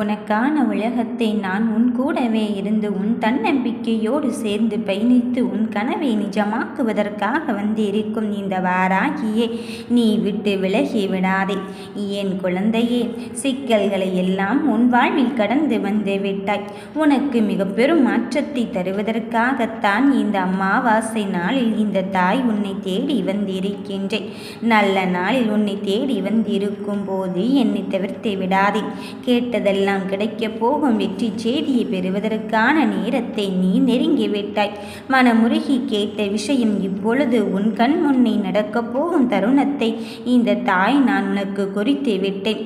உனக்கான உலகத்தை நான் உன் கூடவே இருந்து உன் தன்னம்பிக்கையோடு சேர்ந்து பயணித்து உன் கனவை நிஜமாக்குவதற்காக வந்திருக்கும் இந்த வாராகியே நீ விட்டு விலகி விடாதே. என் குழந்தையே சிக்கல்களை எல்லாம் உன் வாழ்வில் கடந்து வந்து விட்டாய். உனக்கு மிக பெரும் மாற்றத்தை தருவதற்காகத்தான் இந்த அமாவாசை நாளில் இந்த தாய் உன்னை தேடி வந்திருக்கின்றேன். நல்ல நாளில் உன்னை தேடி வந்திருக்கும் போது என்னை தவிர்த்து விடாதே. கேட்டதெல்லாம் எல்லாம் கிடைக்கப் போகும் வெற்றி செய்தியை பெறுவதற்கான நேரத்தை நீ நெருங்கிவிட்டாய் மனமுருகி கேட்ட விஷயம் இப்பொழுது உன் கண் முன்னே நடக்கப் போகும் தருணத்தை இந்த தாய் நான் உனக்கு குறித்து விட்டேன்.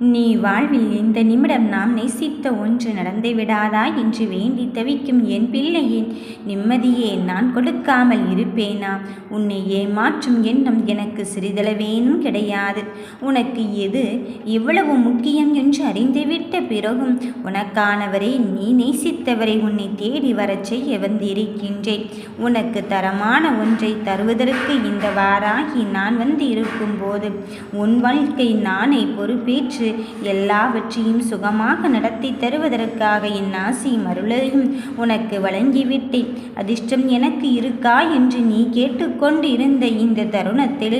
நீ வாழ்வில் இந்த நிமிடம் நாம் நேசித்த ஒன்று நடந்து விடாதா என்று வேண்டி தவிக்கும் என் பிள்ளையின் நிம்மதியே நான் கொடுக்காமல் இருப்பேனா? உன்னை ஏமாற்றும் எண்ணம் எனக்கு சிறிதளவேனும் கிடையாது. உனக்கு எது இவ்வளவு முக்கியம் என்று அறிந்துவிட்ட பிறகும் உனக்கானவரை நீ நேசித்தவரை உன்னை தேடி வரச் செய்ய வந்திருக்கின்றேன். உனக்கு தரமான ஒன்றை தருவதற்கு இந்த வாராகி நான் வந்து இருக்கும்போது உன் வாழ்க்கை நானே பொறுப்பேற்று எல்லாவற்றையும் சுகமாக நடத்தி தருவதற்காக என் ஆசி மருளையும். உனக்கு வழங்கிவிட்டேன். அதிர்ஷ்டம் எனக்கு இருக்கா என்று நீ கேட்டுக்கொண்டு இருந்த இந்த தருணத்தில்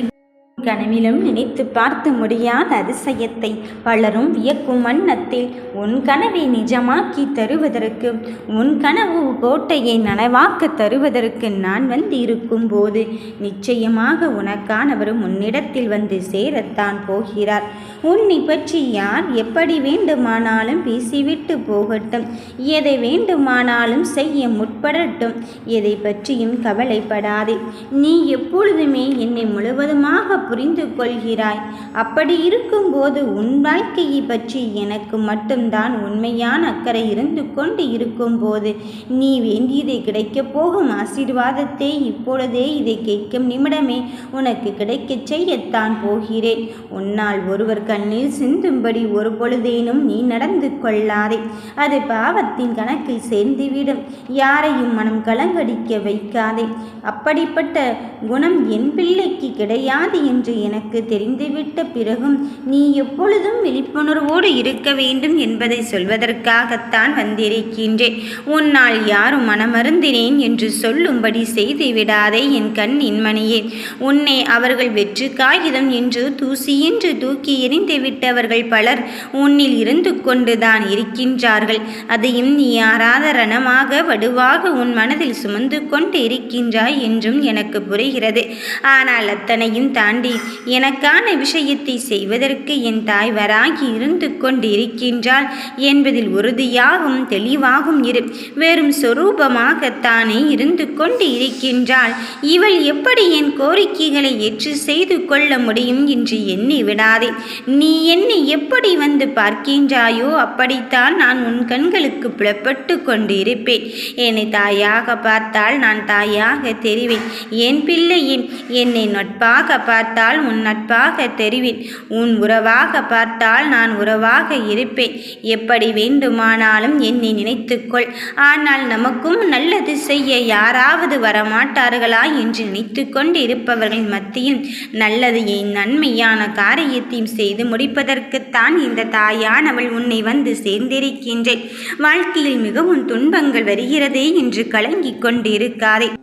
கனவிலும் நினைத்து பார்த்து முடியாத அதிசயத்தை பலரும் வியக்கும் வண்ணத்தில் உன் கனவை நிஜமாக்கி தருவதற்கு உன் கனவு கோட்டையை நனவாக்க தருவதற்கு நான் வந்து இருக்கும்போது நிச்சயமாக உனக்கானவர் உன்னிடத்தில் வந்து சேரத்தான் போகிறார். உன்னை பற்றி யார் எப்படி வேண்டுமானாலும் பேசிவிட்டு போகட்டும். எதை வேண்டுமானாலும் செய்ய முற்படட்டும். எதை பற்றியும் கவலைப்படாதே. நீ எப்பொழுதுமே என்னை முழுவதுமாக புரிந்து கொள்கிறாய் அப்படி இருக்கும்போது உன் வாழ்க்கையை பற்றி எனக்கு மட்டும்தான் உண்மையான அக்கறை இருந்து கொண்டு இருக்கும்போது நீ வேண்டியதை கிடைக்கப் போகும் ஆசீர்வாதத்தை இப்பொழுதே இதை கேட்கும் நிமிடமே உனக்கு கிடைக்கச் செய்யத்தான் போகிறேன். உன்னால் ஒருவர் கண்ணில் சிந்தும்படி ஒரு பொழுதேனும் நீ நடந்து கொள்ளாதே. அது பாவத்தின் கணக்கில் சேர்ந்துவிடும். யாரையும் மனம் கலங்கடிக்க வைக்காதே. அப்படிப்பட்ட குணம் என் பிள்ளைக்கு கிடையாது என்று எனக்கு தெரிந்துவிட்ட பிறகும் நீ எப்பொழுதும் விழிப்புணர்வோடு இருக்க வேண்டும் என்பதை சொல்வதற்காகத்தான் வந்திருக்கின்றேன். உன்னால் யாரும் மனமருந்தினேன் என்று சொல்லும்படி செய்து விடாதே என் கண்ணின் இன்மணியே. உன்னை அவர்கள் வெற்று காகிதம் என்று தூசியென்று தூக்கி எறிந்து விட்டவர்கள் பலர் உன்னில் இருந்து கொண்டுதான் இருக்கின்றார்கள். அதையும் நீ ஆராதரணமாக வடுவாக உன் மனதில் சுமந்து கொண்டு இருக்கின்றாய் என்றும் எனக்கு புரிகிறது. ஆனால் அத்தனையும் தாண்டி எனக்கான விஷயத்தை செய்வதற்கு என் தாய் வராகி இருந்து கொண்டிருக்கின்றாள் என்பதில் உறுதியாகவும் தெளிவாகவும் இரு. வெறும் சொரூபமாகத்தானே இருந்து கொண்டு இருக்கின்றாள் இவள் எப்படி என் கோரிக்கைகளை ஏற்று செய்து கொள்ள முடியும் என்று எண்ணி விடாதே. நீ என்னை எப்படி வந்து பார்க்கின்றாயோ அப்படித்தான் நான் உன் கண்களுக்கு புலப்பட்டு கொண்டு இருப்பேன் என்னை தாயாக பார்த்தால் நான் தாயாக தெரிவேன். என் பிள்ளையின் என்னை நட்பாக பார்த்தால் உன் நட்பாக தெரிவேன். உன் உறவாக பார்த்தால் நான் உறவாக இருப்பேன். எப்படி வேண்டுமானாலும் என்னை நினைத்துக்கொள். ஆனால் நமக்கும் நல்லது செய்ய யாராவது வரமாட்டார்களா என்று நினைத்து கொண்டு இருப்பவர்களின் மத்தியில் நல்லது என் நன்மையான காரியத்தையும் செய்து முடிப்பதற்குத்தான் இந்த தாயானவள் உன்னை வந்து சேர்ந்திருக்கின்றேன். வாழ்க்கையில் மிகவும் துன்பங்கள் வருகிறதே என்று கலங்கிக் கொண்டிருக்காதே.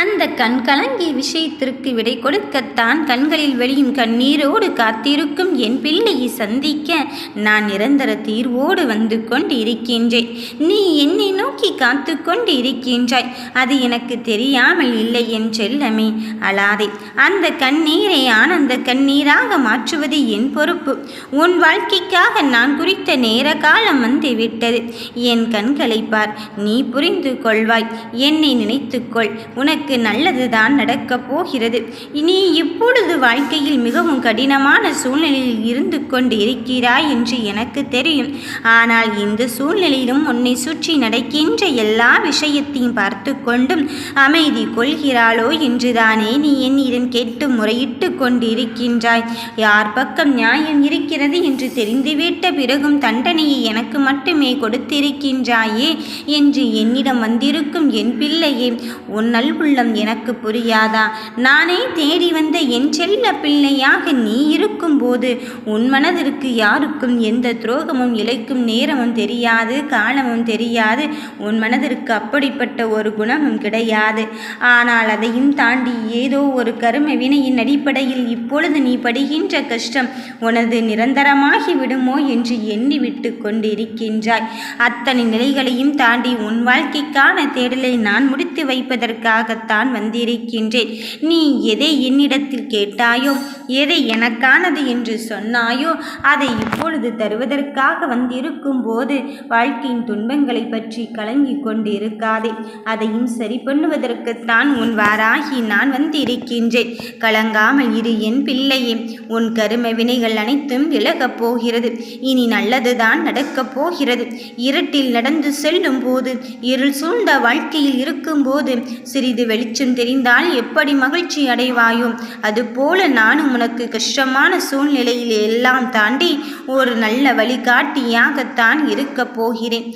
அந்த கண் கலங்கிய விஷயத்திற்கு விடை கொடுக்கத்தான் கண்களில் வெளியும் கண்ணீரோடு காத்திருக்கும் என் பிள்ளையை சந்திக்க நான் நிரந்தர தீர்வோடு வந்து கொண்டு இருக்கின்றேன் நீ என்னை நோக்கி காத்து கொண்டு இருக்கின்றாய் அது எனக்கு தெரியாமல் இல்லை என் செல்லமே அழாதே. அந்த கண்ணீரை ஆனந்த கண்ணீராக மாற்றுவது என் பொறுப்பு. உன் வாழ்க்கைக்காக நான் குறித்த நேர காலம் வந்து விட்டது. என் கண்களை பார் நீ புரிந்து கொள்வாய். என்னை நினைத்துக்கொள். உனக்கு உனக்கு நல்லதுதான் நடக்கப் போகிறது. இனி இப்பொழுது வாழ்க்கையில் மிகவும் கடினமான சூழ்நிலையில் இருந்து கொண்டு இருக்கிறாய் என்று எனக்கு தெரியும். ஆனால் இந்த சூழ்நிலையிலும் உன்னை சுற்றி நடக்கின்ற எல்லா விஷயத்தையும் பார்த்து கொண்டும் அமைதி கொள்கிறாளோ என்றுதானே நீ என்னிடம் கேட்டு முறையிட்டு கொண்டு இருக்கின்றாய் யார் பக்கம் நியாயம் இருக்கிறது என்று தெரிந்துவிட்ட பிறகும் தண்டனையை எனக்கு மட்டுமே கொடுத்திருக்கின்றாயே என்று என்னிடம் வந்திருக்கும் என் பிள்ளையே உன் உள்ளம் எனக்கு புரியாதா? நானே தேடி வந்த என் செல்ல பிள்ளையாக நீ இருக்கும்போது உன் மனதிற்கு யாருக்கும் எந்த துரோகமும் இழைக்கும் நேரமும் தெரியாது காலமும் தெரியாது. உன் மனதிற்கு அப்படிப்பட்ட ஒரு குணமும் கிடையாது. ஆனால் அதையும் தாண்டி ஏதோ ஒரு கரும வினையின் அடிப்படையில் இப்பொழுது நீ படுகின்ற கஷ்டம் உனது நிரந்தரமாகி விடுமோ என்று எண்ணிவிட்டு கொண்டிருக்கின்றாய். அத்தனை நிலைகளையும் தாண்டி உன் வாழ்க்கைக்கான தேடலை நான் முடித்து வைப்பதற்காக வைப்பதற்காகத்தான் வந்திருக்கின்றேன். நீ எதை என்னிடத்தில் கேட்டாயோ எதை எனக்கானது என்று சொன்னாயோ அதை இப்பொழுது தருவதற்காக வந்திருக்கும் போது வாழ்க்கையின் துன்பங்களை பற்றி கலங்கி கொண்டிருக்காதே. அதையும் சரி பண்ணுவதற்குத்தான் உன் வாராகி நான் வந்திருக்கின்றேன். கலங்காமல் இரு என் பிள்ளையே. உன் கரும வினைகள் அனைத்தும் விலகப் போகிறது. இனி நல்லதுதான் நடக்கப் போகிறது. இருட்டில் நடந்து செல்லும் போது இருள் சூழ்ந்த வாழ்க்கையில் இருக்கும்போது சிறிது வெளிச்சம் தெரிந்தால் எப்படி மகிழ்ச்சி அடைவாயும்? அதுபோல நானும் உனக்கு கஷ்டமான சூழ்நிலையில் எல்லாம் தாண்டி ஒரு நல்ல வழிகாட்டியாகத்தான் இருக்கப் போகிறேன்.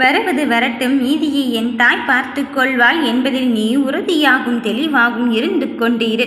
வரவது வரட்டும் மீதியை என் தாய் பார்த்து கொள்வாள் என்பதில் நீ உறுதியாகும் தெளிவாகும் இருந்து கொண்டு இரு.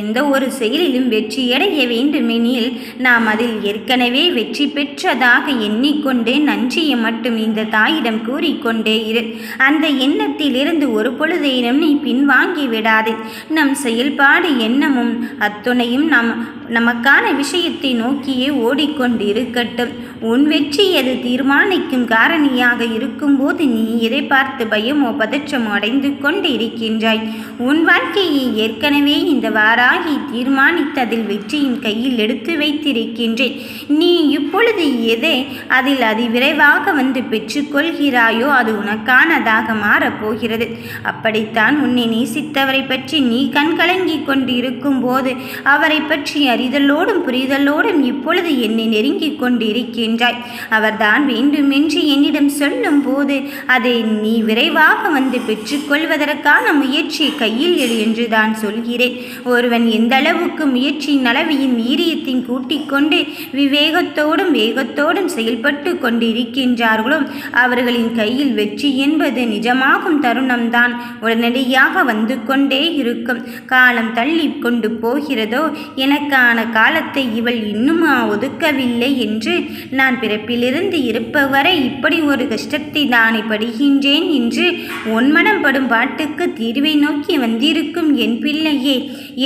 எந்த ஒரு செயலிலும் வெற்றியடைய வேண்டுமெனில் நாம் அதில் ஏற்கனவே வெற்றி பெற்றதாக எண்ணிக்கொண்டே நன்றியை மட்டும் இந்த தாயிடம் கூறிக்கொண்டே இரு. அந்த எண்ணத்திலிருந்து ஒரு பொழுதேனும் நீ பின்வாங்கி விடாதே. நம் செயல்பாடு எண்ணமும் அத்துணையும் நாம் நமக்கான விஷயத்தை நோக்கியே ஓடிக்கொண்டு இருக்கட்டும் உன் வெற்றி அது தீர்மானிக்கும் காரணியாக இரு இருக்கும்போது நீ எதை பார்த்து பயமோ பதற்றமோ அடைந்து கொண்டு இருக்கின்றாய் உன் வாழ்க்கையை ஏற்கனவே இந்த வாராகி தீர்மானித்ததில் வெற்றியின் கையில் எடுத்து வைத்திருக்கின்றேன். நீ இப்பொழுது எதை அதில் அதிவிரைவாக வந்து பெற்றுக்கொள்கிறாயோ அது உனக்கானதாக மாறப்போகிறது. அப்படித்தான் உன்னை நேசித்தவரை பற்றி நீ கண்கலங்கி கொண்டு இருக்கும்போது அவரை பற்றி அறிதலோடும் புரிதலோடும் இப்பொழுது என்னை நெருங்கிக் கொண்டு இருக்கின்றாய் அவர்தான் வேண்டுமென்று என்னிடம் சொல்ல சொல்லும் போது அதை நீ விரைவாக வந்து பெற்றுக்கொள்வதற்கான முயற்சி கையில் எடு என்று தான் சொல்கிறேன். ஒருவன் எந்த அளவுக்கு முயற்சியின் அளவையும் வீரியத்தையும் கூட்டிக் கொண்டு விவேகத்தோடும் வேகத்தோடும் செயல்பட்டு கொண்டு இருக்கின்றார்களோ அவர்களின் கையில் வெற்றி என்பது நிஜமாகும் தருணம்தான். உடனடியாக வந்து கொண்டே இருக்கும். காலம் தள்ளி கொண்டு போகிறதோ எனக்கான காலத்தை இவள் இன்னுமா ஒதுக்கவில்லை என்று நான் பிறப்பிலிருந்து இருப்பவரை இப்படி ஒரு கஷ்டத்தை தானே படுகின்றேன் என்று உன்மனம் படும் பாட்டுக்கு தீர்வை நோக்கி வந்திருக்கும் என் பிள்ளையே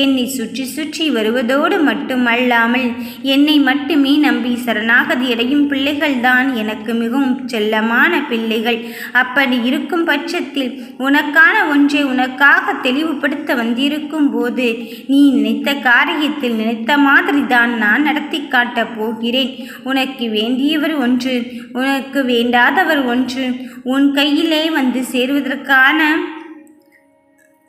என்னை சுற்றி சுற்றி வருவதோடு மட்டுமல்லாமல் என்னை மட்டுமே நம்பி சரணாகதி அடையும் பிள்ளைகள்தான் எனக்கு மிகவும் செல்லமான பிள்ளைகள். அப்படி இருக்கும் பட்சத்தில் உனக்கான ஒன்றை உனக்காக தெளிவுபடுத்த வந்திருக்கும் போது நீ நினைத்த காரியத்தில் நினைத்த மாதிரி தான் நான் நடத்தி காட்டப் போகிறேன். உனக்கு வேண்டியவர் ஒன்று உனக்கு வேண்டாதவர் ஒன்று உன் கையிலே வந்து சேருவதற்கான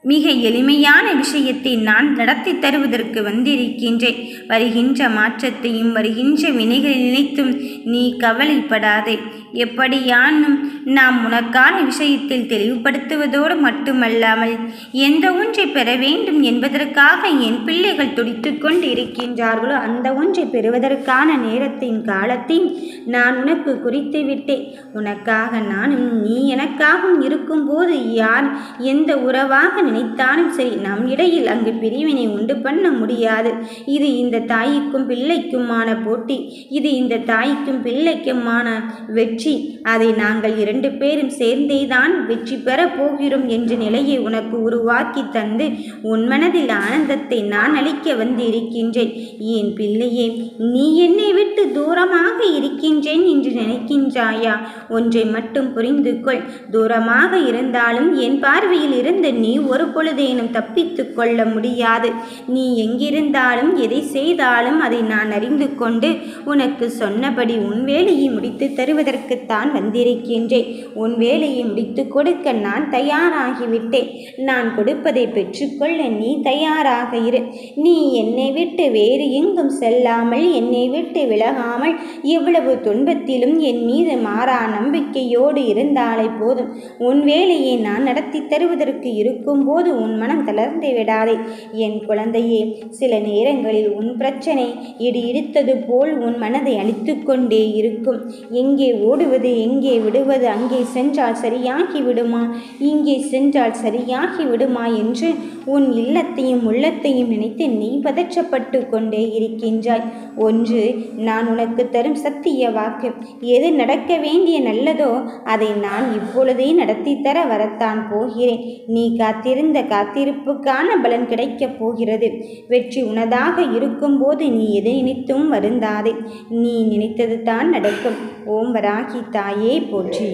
மிக எளிமையான விஷயத்தை நான் நடத்தி தருவதற்கு வந்திருக்கின்றேன். வருகின்ற மாற்றத்தையும் வருகின்ற வினைகளை நினைத்தும் நீ கவலைப்படாதே. எப்படியானும் நாம் உனக்கான விஷயத்தில் தெளிவுபடுத்துவதோடு மட்டுமல்லாமல் எந்த ஒன்றை பெற வேண்டும் என்பதற்காக என் பிள்ளைகள் துடித்து கொண்டு இருக்கின்றார்களோ அந்த ஒன்றை பெறுவதற்கான நேரத்தின் காலத்தையும் நான் உனக்கு குறித்து விட்டேன். உனக்காக நானும் நீ எனக்காகவும் இருக்கும்போது யார் எந்த உறவாக நினைத்தாலும் சரி நம் இடையில் அங்கு பிரிவினை உண்டு பண்ண முடியாது. இது இந்த தாய்க்கும் பிள்ளைக்குமான போட்டி. இது இந்த தாய்க்கும் பிள்ளைக்குமான வெற்றி. அதை நாங்கள் இரண்டு பேரும் சேர்ந்தேதான் வெற்றி பெறப் போகிறோம் என்ற நிலையை உனக்கு உருவாக்கி தந்து உன் மனதில் ஆனந்தத்தை நான் அளிக்க வந்து இருக்கின்றேன் என் பிள்ளையே நீ என்னை விட்டு தூரமாக இருக்கின்றேன் என்று நினைக்கின்றாயா? ஒன்றை மட்டும் புரிந்து கொள். தூரமாக இருந்தாலும் என் பார்வையில் இருந்து நீ ஒரு பொழுதேனும் தப்பித்து கொள்ள முடியாது. நீ எங்கிருந்தாலும் எதை செய்தாலும் அதை நான் அறிந்து கொண்டு உனக்கு சொன்னபடி உன் வேலையை முடித்து தருவதற்கு தருவதற்குத்தான் வந்திருக்கின்றேன். உன் வேலையை முடித்து கொடுக்க நான் தயாராகிவிட்டேன். நான் கொடுப்பதை பெற்றுக்கொள்ள நீ தயாராக இரு. நீ என்னை விட்டு வேறு எங்கும் செல்லாமல் என்னை விட்டு விலகாமல் இவ்வளவு துன்பத்திலும் என் மீது மாறா நம்பிக்கையோடு இருந்தாலே போதும். உன் வேலையை நான் நடத்தி தருவதற்கு இருக்கும்போது உன் மனம் தளர்ந்து விடாதே. என் குழந்தையே சில நேரங்களில் உன் பிரச்சனை இடி இடித்தது போல் உன் மனதை அழித்து கொண்டே இருக்கும். எங்கே ஓ ஓடுவது எங்கே விடுவது அங்கே சென்றால் சரியாகி விடுமா? இங்கே சென்றால் சரியாகி விடுமா? என்று உன் இல்லத்தையும் உள்ளத்தையும் நினைத்து நீ பதற்றப்பட்டு கொண்டே இருக்கின்றாய். ஒன்று நான் உனக்கு தரும் சத்திய வாக்கு. எது நடக்க வேண்டிய நல்லதோ அதை நான் இப்பொழுதே நடத்தி தர வரத்தான் போகிறேன். நீ காத்திருந்த காத்திருப்புக்கான பலன் கிடைக்கப் போகிறது. வெற்றி உனதாக இருக்கும்போது நீ எது நினைத்தும் வருந்தாதே. நீ நினைத்தது தான் நடக்கும். ஓம் வராகி தாயே போற்றி.